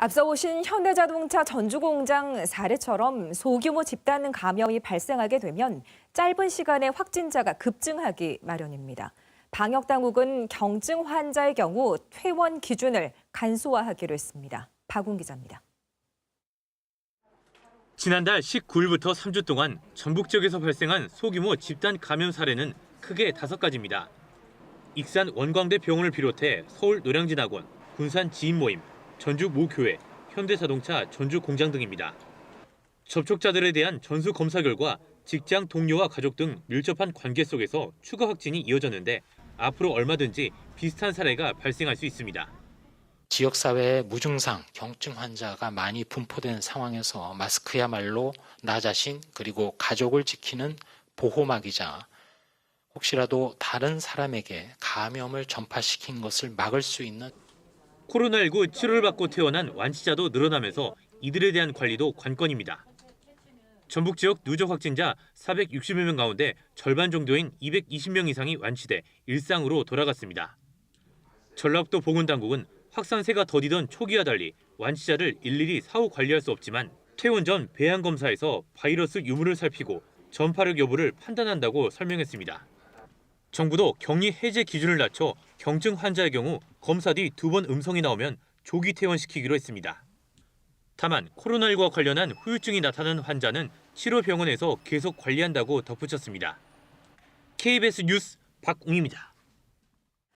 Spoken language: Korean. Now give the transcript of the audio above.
앞서 오신 현대자동차 전주공장 사례처럼 소규모 집단 감염이 발생하게 되면 짧은 시간에 확진자가 급증하기 마련입니다. 방역당국은 경증 환자의 경우 퇴원 기준을 간소화하기로 했습니다. 박ун 기자입니다. 지난달 19일부터 3주 동안 전북 지역에서 발생한 소규모 집단 감염 사례는 크게 다섯 가지입니다. 익산 원광대 병원을 비롯해 서울 노량진학원, 군산 지인 모임, 전주 모 교회, 현대자동차 전주 공장 등입니다. 접촉자들에 대한 전수 검사 결과 직장 동료와 가족 등 밀접한 관계 속에서 추가 확진이 이어졌는데 앞으로 얼마든지 비슷한 사례가 발생할 수 있습니다. 지역사회에 무증상 경증 환자가 많이 분포된 상황에서 마스크야말로 나 자신 그리고 가족을 지키는 보호막이자 혹시라도 다른 사람에게 감염을 전파시킨 것을 막을 수 있는 코로나19 치료를 받고 퇴원한 완치자도 늘어나면서 이들에 대한 관리도 관건입니다. 전북 지역 누적 확진자 460여 명 가운데 절반 정도인 220명 이상이 완치돼 일상으로 돌아갔습니다. 전라북도 보건당국은 확산세가 더디던 초기와 달리 완치자를 일일이 사후 관리할 수 없지만 퇴원 전 배양 검사에서 바이러스 유무를 살피고 전파력 여부를 판단한다고 설명했습니다. 정부도 격리 해제 기준을 낮춰 경증 환자의 경우 검사 뒤 두 번 음성이 나오면 조기 퇴원시키기로 했습니다. 다만 코로나19와 관련한 후유증이 나타난 환자는 치료병원에서 계속 관리한다고 덧붙였습니다. KBS 뉴스 박웅입니다.